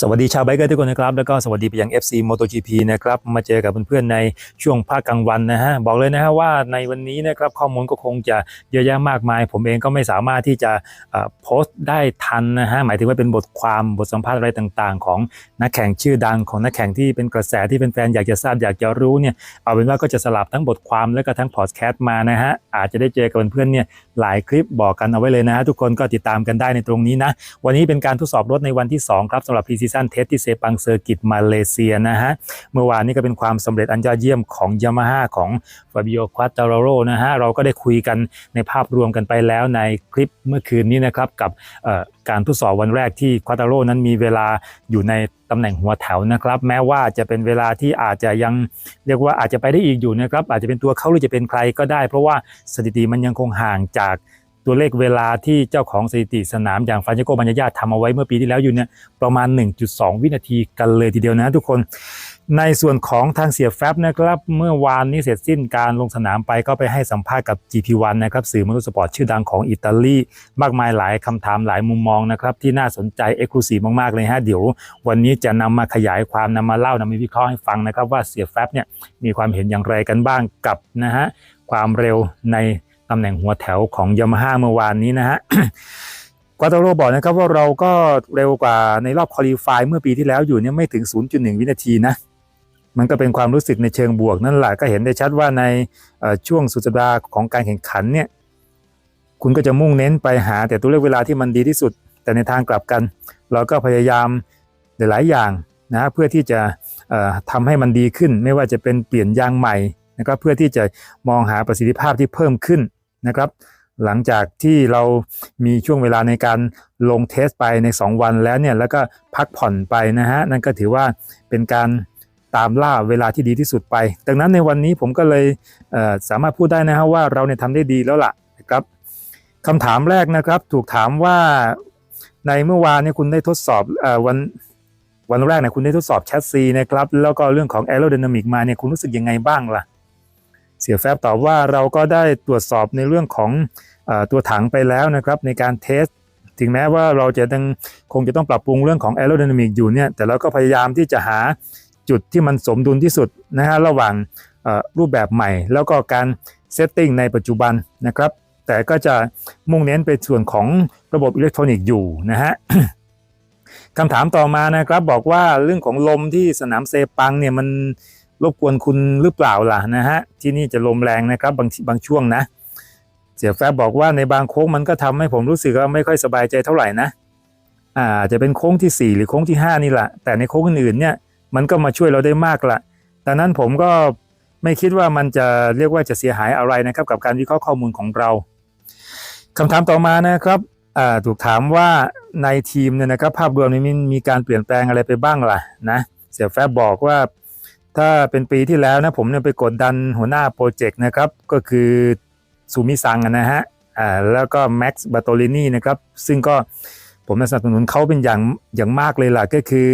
สวัสดีชาวไบเกอร์ทุกคนนะครับแล้วก็สวัสดีไปยัง FC MotoGP นะครับมาเจอกับเพื่อนๆในช่วงภาคกลางวันนะฮะบอกเลยนะฮะว่าในวันนี้นะครับข้อมูลก็คงจะเยอะแยะมากมาย ผมเองก็ไม่สามารถที่จะโพสต์ได้ทันนะฮะหมายถึงว่าเป็นบทความบทสัมภาษณ์อะไรต่างๆ ของนักแข่งชื่อดังของนักแข่งที่เป็นกระแสที่เป็นแฟนๆอยากจะทราบอยากจะรู้เนี่ยเอาเป็นว่าก็จะสลับทั้งบทความและก็ทั้งพอดแคสต์มานะฮะอาจจะได้เจอกับเพื่อนๆเนี่ยหลายคลิปบอกกันเอาไว้เลยนะฮะทุกคนก็ติดตามกันได้ในตรงนี้นะวันนี้เป็นการทดสอบรถในวันที่2ครับสำหรับ Pre-Season Test ที่เซปังเซอร์กิตมาเลเซียนะฮะ เมื่อวานนี้ก็เป็นความสำเร็จอันยอดเยี่ยมของยามาฮ่าของฟาบิโอควาตาโรนะฮะ เราก็ได้คุยกันในภาพรวมกันไปแล้วในคลิปเมื่อคืนนี้นะครับ กับการทดสอบวันแรกที่ควาตาโรนั้นมีเวลาอยู่ในตำแหน่งหัวแถวนะครับ แม้ว่าจะเป็นเวลาที่อาจจะยังเรียกว่าอาจจะไปได้อีกอยู่นะครับ อาจจะเป็นตัวเขาหรือจะเป็นใครก็ได้ เพราะว่าสถิติมันยังคงห่างจาก ตัวเลขเวลาที่เจ้าของสถิติสนามอย่างฟรานเชโกบัญญาทำเอาไว้เมื่อปีที่แล้วอยู่เนี่ยประมาณ 1.2 วินาทีกันเลยทีเดียวนะทุกคนในส่วนของทางเสียแฟบนะครับ เมื่อวานนี้เสร็จสิ้นการลงสนามไปก็ไปให้สัมภาษณ์กับ GP1 นะครับ สื่อมอเตอร์สปอร์ตชื่อดังของอิตาลี มากมายหลายคำถามหลายมุมมองนะครับ ที่น่าสนใจเอ็กซ์คลูซีฟมาก ๆ เลยฮะ เดี๋ยววันนี้จะนำมาขยายความนำมาเล่านำมาวิเคราะห์ให้ฟังนะครับ ว่าเสียแฟบเนี่ยมีความเห็นอย่างไรกันบ้างกับนะฮะความเร็วใน ตำแหน่งหัวแถวของยามาฮ่าเมื่อวานนี้นะฮะกวาตาโรบอกนะครับว่าเราก็เร็วกว่าในรอบคอลีฟายเมื่อปีที่แล้วอยู่เนี่ยไม่ถึง 0.1 วินาทีนะมันก็เป็นความรู้สึกในเชิงบวกนั่นแหละก็เห็นได้ชัดว่าในช่วงสุดสัปดาห์ของการแข่งขันเนี่ยคุณก็จะมุ่งเน้นไปหา แต่ตัวเลขเวลาที่มันดีที่สุด แต่ในทางกลับกัน เราก็พยายามหลายอย่างนะเพื่อที่จะเอ่อทำให้มันดีขึ้น ไม่ว่าจะเป็นเปลี่ยนยางใหม่นะครับเพื่อที่จะมองหาประสิทธิภาพที่เพิ่มขึ้น นะครับ หลังจากที่เรามีช่วงเวลาในการลงเทสไปใน 2 วันแล้วเนี่ยแล้วก็พักผ่อนไปนะฮะนั่นก็ถือว่าเป็นการตามล่าเวลาที่ดีที่สุดไป ดังนั้นในวันนี้ผมก็เลยเสามารถพูดได้นะฮะว่าเราเนี่ยทำได้ดีแล้วล่ะนะครับคำถามแรกนะครับถูกถามว่าในเมื่อวานเนี่ยคุณได้ทดสอบออวันวันแรกเนี่ยคุณได้ทดสอบแชสซีนะครับแล้วก็เรื่องของ aerodynamic มาเนี่ยคุณรู้สึกยังไงบ้างล่ะ เสียแฟบตอบว่าเราก็ได้ตรวจสอบในเรื่องของอตัวถังไปแล้วนะครับในการเทส ถึงแม้ว่าเราจะยังคงจะต้องปรับปรุงเรื่องของ aerodynamic อยู่เนี่ยแต่เราก็พยายามที่จะหาจุดที่มันสมดุลที่สุดนะฮะระหว่างรูปแบบใหม่ แล้วก็การเซตติ้งในปัจจุบันนะครับ แต่ก็จะมุ่งเน้นไปส่วนของระบบอิเล็กทรอนิกส์อยู่นะฮะคำถามต่อมานะครับบอกว่าเรื่องของลมที่สนามเซปังเนี่ยมัน รบกวนคุณหรือเปล่าล่ะนะฮะที่นี่จะลมแรงนะครับบางบางช่วงนะ เสียแฟบบอกว่าในบางโค้งมันก็ทำให้ผมรู้สึกว่าไม่ค่อยสบายใจเท่าไหร่นะอ่าจจะเป็นโค้งทีสี่ 4 หรือโค้งที่ 5 นี่แหละแต่ในโค้งอื่นเนี่ยมันก็มาช่วยเราได้มากละดังนั้นผมก็ไม่คิดว่ามันจะเรียกว่าจะเสียหายอะไรนะครับ กับการวิเคราะห์ข้อมูลของเราคำถามต่อมานะครับอ่าถูกถามว่าในทีมเนี่ยนะครับภาพรวมนี้มีมีการเปลี่ยนแปลงอะไรไปบ้างล่ะนะเสียแฟบบอกว่า ถ้าเป็นปีที่แล้วนะผมเนี่ยไปกดดันหัวหน้าโปรเจกต์นะครับ ก็คือซูมิซังนะฮะอ่าแล้วก็แม็กซ์บาโตลินีนะครับ ซึ่งก็ผมสนับสนุนเขาเป็นอย่างอย่างมากเลยล่ะก็คือ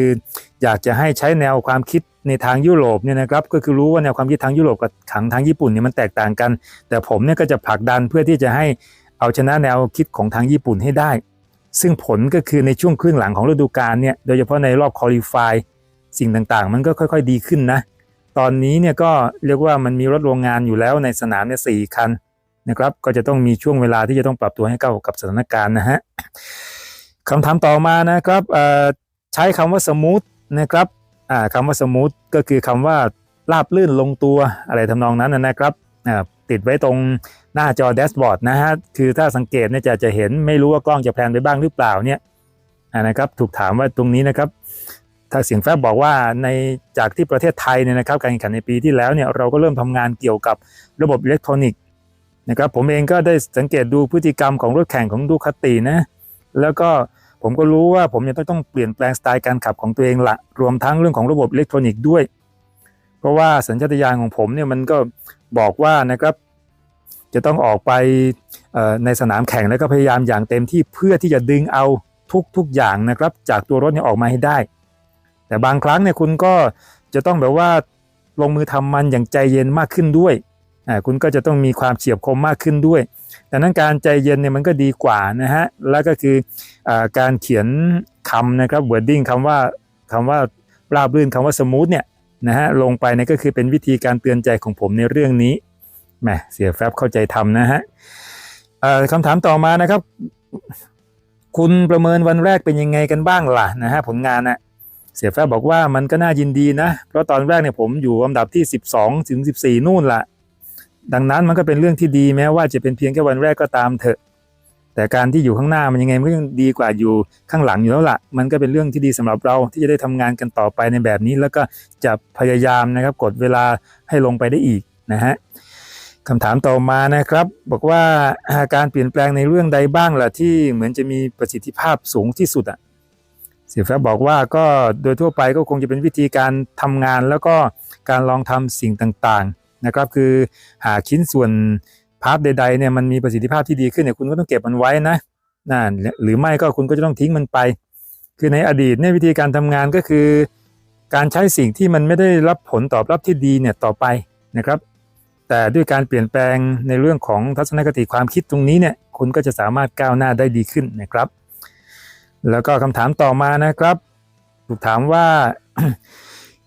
อยากจะให้ใช้แนวความคิดในทางยุโรปเนี่ยนะครับก็คือรู้ว่าแนวความคิดทางยุโรปกับขังทางญี่ปุ่นเนี่ยมันแตกต่างกัน แต่ผมเนี่ยก็จะผลักดันเพื่อที่จะให้เอาชนะแนวคิดของทางญี่ปุ่นให้ได้ ซึ่งผลก็คือในช่วงครึ่งหลังของฤดูกาลเนี่ยโดยเฉพาะในรอบคอลี่ฟาย สิ่งต่างๆ มันก็ค่อยๆดีขึ้นนะ ตอนนี้เนี่ยก็เรียกว่ามันมีรถโรงงานอยู่แล้วในสนามเนี่ยสี่คันนะครับ ก็จะต้องมีช่วงเวลาที่จะต้องปรับตัวให้เข้ากับสถานการณ์นะฮะคำถามต่อมานะครับใช้คำว่าสมูทนะครับอ่าคำว่าสมูทก็คือคำว่าราบลื่นลงตัวอะไรทำนองนั้นนะครับติดไว้ตรงหน้าจอแดชบอร์ดนะฮะ คือถ้าสังเกตเนี่ยจะจะเห็นไม่รู้ว่ากล้องจะแพนไปบ้างหรือเปล่าเนี่ยนะครับ ถูกถามว่าตรงนี้นะครับ ถ้าเสียงแฟบบอกว่าในจากที่ประเทศไทยเนี่ยนะครับการแข่งขันในปีที่แล้วเนี่ยเราก็เริ่มทำงานเกี่ยวกับระบบอิเล็กทรอนิกส์นะครับผมเองก็ได้สังเกตดูพฤติกรรมของรถแข่งของดูคาตินะแล้วก็ผมก็รู้ว่าผมยังต้องเปลี่ยนแปลงสไตล์การขับของตัวเองละรวมทั้งเรื่องของระบบอิเล็กทรอนิกส์ด้วย เพราะว่าสัญชาตญาณของผมเนี่ยมันก็บอกว่านะครับจะต้องออกไปในสนามแข่งแล้วก็พยายามอย่างเต็มที่เพื่อที่จะดึงเอาทุกๆอย่างนะครับจากตัวรถเนี่ยออกมาให้ได้ แต่บางครั้งเนี่ยคุณก็จะต้องแบบว่าลงมือทำมันอย่างใจเย็นมากขึ้นด้วยอ่าคุณก็จะต้องมีความเฉียบคมมากขึ้นด้วยดังนั้นการใจเย็นเนี่ยมันก็ดีกว่านะฮะแล้วก็คืออาการเขียนคำนะครับ wording คำว่าคำว่าราบรื่นคำว่าสมูทเนี่ยนะฮะลงไปเนี่ยก็คือเป็นวิธีการเตือนใจของผมในเรื่องนี้แหมเสียแฟบเข้าใจทำนะฮะคำถามต่อมานะครับ คุณประเมินวันแรกเป็นยังไงกันบ้างล่ะนะฮะผลงานน่ะ เสียแฟบบอกว่ามันก็น่ายินดีนะ เพราะตอนแรกเนี่ยผมอยู่อันดับที่ 12 ถึง 14 นู่นละดังนั้นมันก็เป็นเรื่องที่ดีแม้ว่าจะเป็นเพียงแค่วันแรกก็ตามเถอะ แต่การที่อยู่ข้างหน้ามันยังไงมันก็ยังดีกว่าอยู่ข้างหลังอยู่แล้วละ่ะ มันก็เป็นเรื่องที่ดีสำหรับเราที่จะได้ทำงานกันต่อไปในแบบนี้ แล้วก็จะพยายามนะครับกดเวลาให้ลงไปได้อีกนะฮะคำถามต่อมานะครับ บอกว่าการเปลี่ยนแปลงในเรื่องใดบ้างล่ะที่เหมือนจะมีประสิทธิภาพสูงที่สุดอะ สียแฟบบอกว่าก็โดยทั่วไปก็คงจะเป็นวิธีการทำงานแล้วก็การลองทำสิ่งต่างๆนะครับคือหาชิ้นส่วนพาร์ทใดๆเนี่ยมันมีประสิทธิภาพที่ดีขึ้นเนี่ยคุณก็ต้องเก็บมันไว้นะนะหรือไม่ก็คุณก็จะต้องทิ้งมันไป คือในอดีตเนี่ยวิธีการทำงานก็คือ การใช้สิ่งที่มันไม่ได้รับผลตอบรับที่ดีเนี่ยต่อไปนะครับ แต่ด้วยการเปลี่ยนแปลงในเรื่องของทัศนคติความคิดตรงนี้เนี่ยคุณก็จะสามารถก้าวหน้าได้ดีขึ้นนะครับ แล้วก็คำถามต่อมานะครับ ถูกถามว่า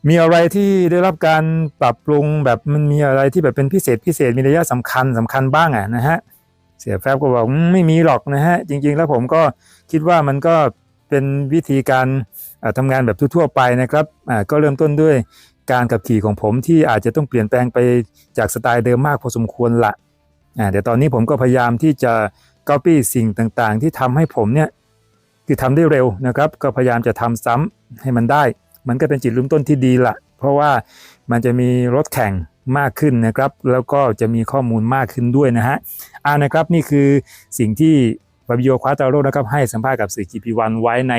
มีอะไรที่ได้รับการปรับปรุงแบบมันมีอะไรที่แบบเป็นพิเศษพิเศษมีนัยะสำคัญสำคัญบ้างอะนะฮะเสียแฟบก็บอกไม่มีหรอกนะฮะจริง ๆ แล้วผมก็คิดว่ามันก็เป็นวิธีการอ่าทำงานแบบทั่วๆไปนะครับก็เริ่มต้นด้วยการขับขี่ของผมที่อาจจะต้องเปลี่ยนแปลงไปจากสไตล์เดิมมากพอสมควรละอ่าเดี๋ยวตอนนี้ผมก็พยายามที่จะ copy สิ่งต่างๆ ที่ทำให้ผมเนี่ย คือทำได้เร็วนะครับ ก็พยายามจะทำซ้ำให้มันได้ มันก็เป็นจุดเริ่มต้นที่ดีละเพราะว่ามันจะมีรถแข่งมากขึ้นนะครับ แล้วก็จะมีข้อมูลมากขึ้นด้วยนะฮะอ่านะครับนี่คือสิ่งที่บาบิโอควาตาโรนะครับให้สัมภาษณ์กับสื่อกีพีวันไว้ใน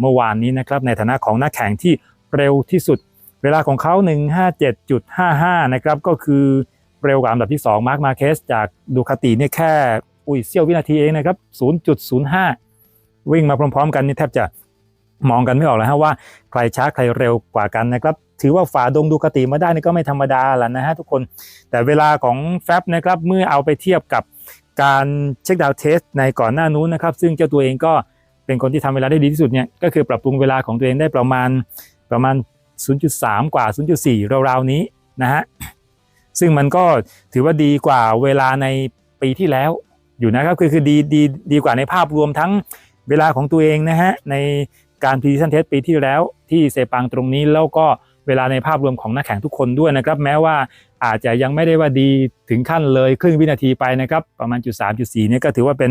เมื่อวานนี้นะครับในฐานะของนักแข่งที่เร็วที่สุด เวลาของเขา 157.55 นะครับก็คือเร็วกว่าอันดับที่ 2 มาร์คมาเคสจากดูคาติเนี่ยแค่ อุ้ยเสี้ยววินาทีเองนะครับ 0.05 วิ่งมาพร้อม ๆ กันนี่แทบจะมองกันไม่ออกเลยฮะว่าใครช้าใครเร็วกว่ากันนะครับถือว่าฝ่าดงดูคติมาได้นี่ก็ไม่ธรรมดาแล้วนะฮะทุกคน แต่เวลาของแฟบนะครับเมื่อเอาไปเทียบกับการเช็คดาวน์เทสในก่อนหน้านู้นนะครับ ซึ่งเจ้าตัวเองก็เป็นคนที่ทำเวลาได้ดีที่สุดเนี่ยก็คือปรับปรุงเวลาของตัวเองได้ประมาณประมาณ 0.3 กว่า 0.4 ราวๆนี้นะฮะซึ่งมันก็ถือว่าดีกว่าเวลาในปีที่แล้วอยู่นะครับคือคือดีดีดีกว่าในภาพรวมทั้ง เวลาของตัวเองนะฮะในการพรีเซนเทสปีที่แล้วที่เซปังตรงนี้แล้วก็เวลาในภาพรวมของนักแข่งทุกคนด้วยนะครับ แม้ว่าอาจจะยังไม่ได้ว่าดีถึงขั้นเลยครึ่งวินาทีไปนะครับ ประมาณจุดสามจุดสี่เนี่ยก็ถือว่าเป็น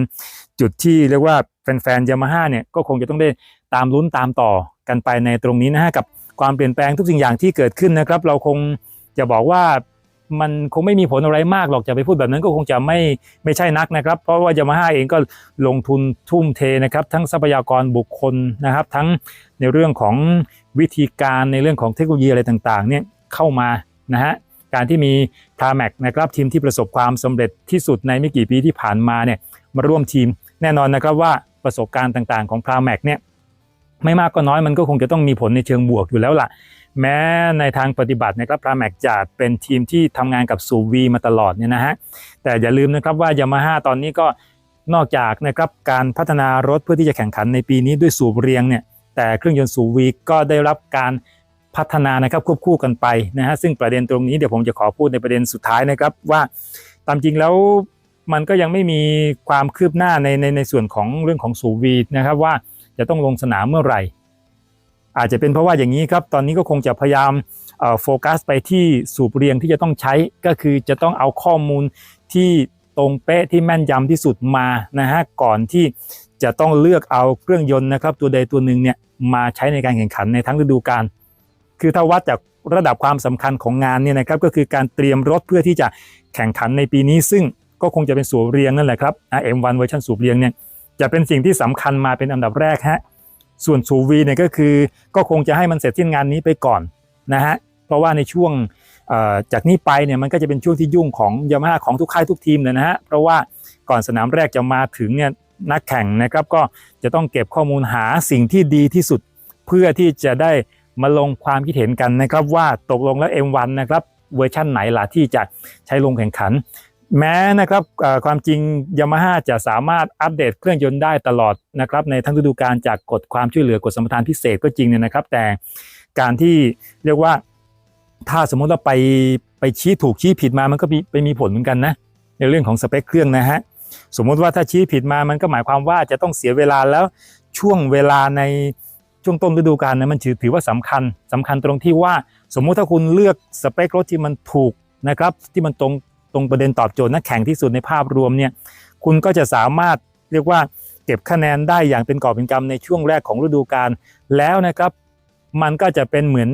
จุดที่เรียกว่าแฟนๆยามาฮ่าเนี่ยก็คงจะต้องได้ตามลุ้นตามต่อกันไปในตรงนี้นะฮะกับความเปลี่ยนแปลงทุกสิ่งอย่างที่เกิดขึ้นนะครับ เราคงจะบอกว่า มันคงไม่มีผลอะไรมากหรอกจะไปพูดแบบนั้นก็คงจะไม่ไม่ใช่นักนะครับ เพราะว่ายามาฮ่าเองก็ลงทุนทุ่มเทนะครับ ทั้งทรัพยากรบุคคลนะครับ ทั้งในเรื่องของวิธีการในเรื่องของเทคโนโลยีอะไรต่างๆเนี่ยเข้ามานะฮะการที่มีพาแมกนะครับทีมที่ประสบความสำเร็จที่สุดในไม่กี่ปีที่ผ่านมาเนี่ยมาร่วมทีมแน่นอนนะครับว่าประสบการณ์ต่างๆ ของพาแมกเนี่ยไม่มากก็น้อยมันก็คงจะต้องมีผลในเชิงบวกอยู่แล้วล่ะ แม้ในทางปฏิบัตินะครับพราแม็กจะเป็นทีมที่ทำงานกับสูวีมาตลอดเนี่ยนะฮะแต่อย่าลืมนะครับว่ายามาฮ่าตอนนี้ก็นอกจากนะครับการพัฒนารถเพื่อที่จะแข่งขันในปีนี้ด้วยสูบเรียงเนี่ยแต่เครื่องยนต์สูวีก็ได้รับการพัฒนานะครับควบคู่กันไปนะฮะซึ่งประเด็นตรงนี้เดี๋ยวผมจะขอพูดในประเด็นสุดท้ายนะครับว่าตามจริงแล้วมันก็ยังไม่มีความคืบหน้าในในในส่วนของเรื่องของสูวีนะครับว่าจะต้องลงสนามเมื่อไหร่ อาจจะเป็นเพราะว่าอย่างนี้ครับ ตอนนี้ก็คงจะพยายามโฟกัสไปที่สูบเรียงที่จะต้องใช้ ก็คือจะต้องเอาข้อมูลที่ตรงเป๊ะที่แม่นยำที่สุดมานะฮะก่อนที่จะต้องเลือกเอาเครื่องยนต์นะครับ ตัวใดตัวหนึ่งเนี่ยมาใช้ในการแข่งขันในทั้งฤดูกาลคือถ้าวัดจากระดับความสำคัญของงานเนี่ยนะครับก็คือการเตรียมรถเพื่อที่จะแข่งขันในปีนี้ ซึ่งก็คงจะเป็นสูบเรียงนั่นแหละครับ M1 เวอร์ชันสูบเรียงเนี่ยจะเป็นสิ่งที่สำคัญมาเป็นอันดับแรกฮะ ส่วนสูวีเนี่ยก็คือก็คงจะให้มันเสร็จสิ้นงานนี้ไปก่อนนะฮะเพราะว่าในช่วงจากนี้ไปเนี่ยมันก็จะเป็นช่วงที่ยุ่งของยามาฮ่าของทุกค่ายทุกทีมเลยนะฮะเพราะว่าก่อนสนามแรกจะมาถึงเนี่ยนักแข่งนะครับก็จะต้องเก็บข้อมูลหาสิ่งที่ดีที่สุด เพื่อที่จะได้มาลงความคิดเห็นกันนะครับว่าตกลงแล้ว M1 นะครับเวอร์ชั่นไหนล่ะที่จะใช้ลงแข่งขัน แม้นะครับความจริงยามาฮ่าจะสามารถอัปเดตเครื่องยนต์ได้ตลอดนะครับในทั้งฤดูกาลจากกฎความช่วยเหลือกฎสมรทานพิเศษก็จริงเนี่ยนะครับ แต่การที่เรียกว่าถ้าสมมุติว่าไปไปชี้ถูกชี้ผิดมามันก็มีไปมีผลเหมือนกันนะในเรื่องของสเปคเครื่องนะฮะสมมุติว่าถ้าชี้ผิดมามันก็หมายความว่าจะต้องเสียเวลาแล้วช่วงเวลาในช่วงต้นฤดูกาลเนี่ยมันถือถือว่าสำคัญสำคัญตรงที่ว่า สมมุติถ้าคุณเลือกสเปครถที่มันถูกนะครับที่มันตรง ตรงประเด็นตอบโจทย์นักแข่งที่สุดในภาพรวมเนี่ยคุณก็จะสามารถเรียกว่าเก็บคะแนนได้อย่างเป็นกอบเป็นกำในช่วงแรกของฤดูกาลแล้วนะครับมันก็จะเป็นเหมือน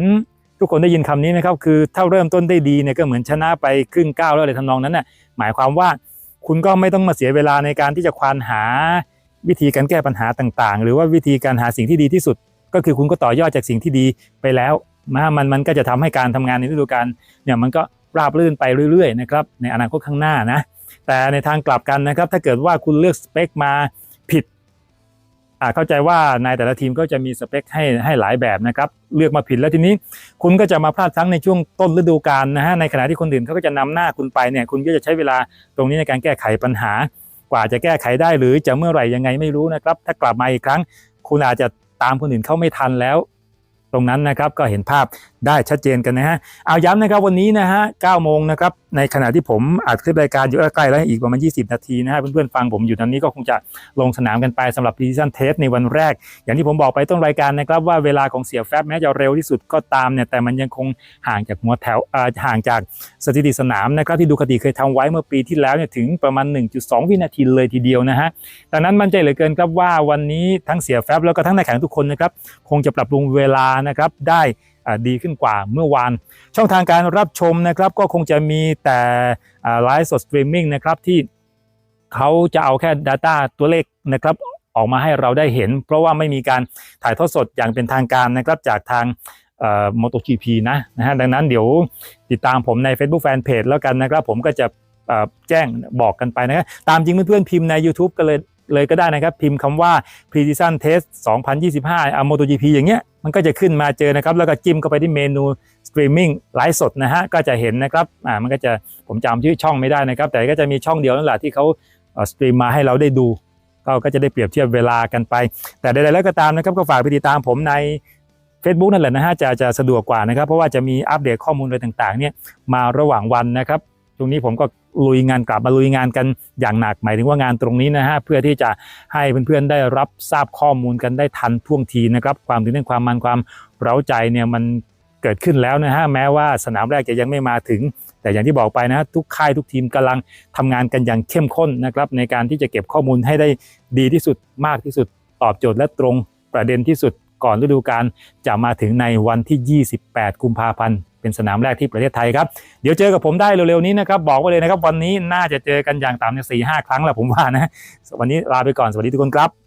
ทุกคนได้ยินคำนี้ไหมครับคือถ้าเริ่มต้นได้ดีเนี่ยก็เหมือนชนะไปครึ่งก้าวแล้วอะไรทำนองนั้นน่ะหมายความว่าคุณก็ไม่ต้องมาเสียเวลาในการที่จะควานหาวิธีการแก้ปัญหาต่างๆ หรือว่าวิธีการหาสิ่งที่ดีที่สุด ก็คือคุณก็ต่อยอดจากสิ่งที่ดีไปแล้วนะมันมันก็จะทำให้การทำงานในฤดูกาลเนี่ยมันก็ ราบรื่นไปเรื่อยๆนะครับในอนาคตข้างหน้านะแต่ในทางกลับกันนะครับ ถ้าเกิดว่าคุณเลือกสเปคมาผิดอ่าเข้าใจว่าในแต่ละทีมก็จะมีสเปคให้ให้หลายแบบนะครับเลือกมาผิดแล้วทีนี้ คุณก็จะมาพลาดพลั้งในช่วงต้นฤดูกาลนะฮะในขณะที่คนอื่นเขาก็จะนำหน้าคุณไปเนี่ยคุณก็จะใช้เวลาตรงนี้ในการแก้ไขปัญหา กว่าจะแก้ไขได้หรือจะเมื่อไหร่ยังไงไม่รู้นะครับ ถ้ากลับมาอีกครั้ง คุณอาจจะตามคนอื่นเขาไม่ทันแล้ว ตรงนั้นนะครับก็เห็นภาพได้ชัดเจนกันนะฮะเอาย้ำนะครับวันนี้นะฮะ9โมงนะครับในขณะที่ผมอัดคลิปรายการอยู่ใกล้แล้วอีกประมาณ 20 นาทีนะฮะเพื่อนๆฟังผมอยู่ตอนนี้ก็คงจะลงสนามกันไปสำหรับ Precision Test ในวันแรก อย่างที่ผมบอกไปต้นรายการนะครับว่าเวลาของเสียแฟบแม้จะเร็วที่สุดก็ตามเนี่ยแต่มันยังคงห่างจากหัวแถวอ่าห่างจากสถิติสนามนะครับที่ดูคติเคยทำไว้เมื่อปีที่แล้วเนี่ยถึงประมาณ 1.2 วินาทีเลยทีเดียวนะฮะดังนั้นมั่นใจเหลือเกินครับว่าวันนี้ทั้งเสียแฟบแล้วก็ทั้งนักแข่งทุกคนนะครับคงจะปรับปรุงเวลานะครับได้ดีขึ้นกว่าเมื่อวาน ช่องทางการรับชมนะครับก็คงจะมีแต่ไลฟ์สดสตรีมมิ่งนะครับที่เขาจะเอาแค่ Data ตัวเลขนะครับออกมาให้เราได้เห็น เพราะว่าไม่มีการถ่ายทอดสดอย่างเป็นทางการนะครับจากทางมอ t o GP นะนะฮะดังนั้นเดี๋ยวติดตามผมใน Facebook Fanpage แล้วกันนะครับ ผมก็จะแจ้งบอกกันไปนะครับตามจริงเพื่อนๆพิมพ์ใน YouTube ก็เลยเลยก็ได้นะครับ พิมพ์คำว่า Precision Test 2025อ่า MotoGP อย่างเงี้ย มันก็จะขึ้นมาเจอนะครับ แล้วก็จิ้มเข้าไปที่เมนูสตรีมมิ่งไลฟ์สดนะฮะก็จะเห็นนะครับอ่ามันก็จะผมจำชื่อช่องไม่ได้นะครับ แต่ก็จะมีช่องเดียวนั่นแหละที่เขาสตรีมมาให้เราได้ดูก็ก็จะได้เปรียบเทียบเวลากันไป แต่ใดๆแล้วก็ตามนะครับก็ฝากไปติดตามผมใน Facebook นั่นแหละนะฮะจะจะสะดวกกว่านะครับ เพราะว่าจะมีอัปเดตข้อมูลอะไรต่างๆเนี่ยมาระหว่างวันนะครับ ตรงนี้ผมก็ ลุยงานกลับมาลุยงานกันอย่างหนักหมายถึงว่างานตรงนี้นะฮะเพื่อที่จะให้เพื่อนๆได้รับทราบข้อมูลกันได้ทันท่วงทีนะครับความตื่นเต้นความมันความเร้าใจเนี่ยมันเกิดขึ้นแล้วนะฮะแม้ว่าสนามแรกจะยังไม่มาถึง แต่อย่างที่บอกไปนะทุกค่ายทุกทีมกำลังทำงานกันอย่างเข้มข้นนะครับในการที่จะเก็บข้อมูลให้ได้ดีที่สุดมากที่สุดตอบโจทย์และตรงประเด็นที่สุดก่อนฤดูกาลจะมาถึงในวันที่ 28 กุมภาพันธ์ เป็นสนามแรกที่ประเทศไทยครับ เดี๋ยวเจอกับผมได้เร็วๆนี้นะครับ บอกไว้เลยนะครับ วันนี้น่าจะเจอกันอย่างต่ำเนี่ยสี่ห้าครั้งแหละผมว่านะวันนี้ลาไปก่อนสวัสดีทุกคนครับ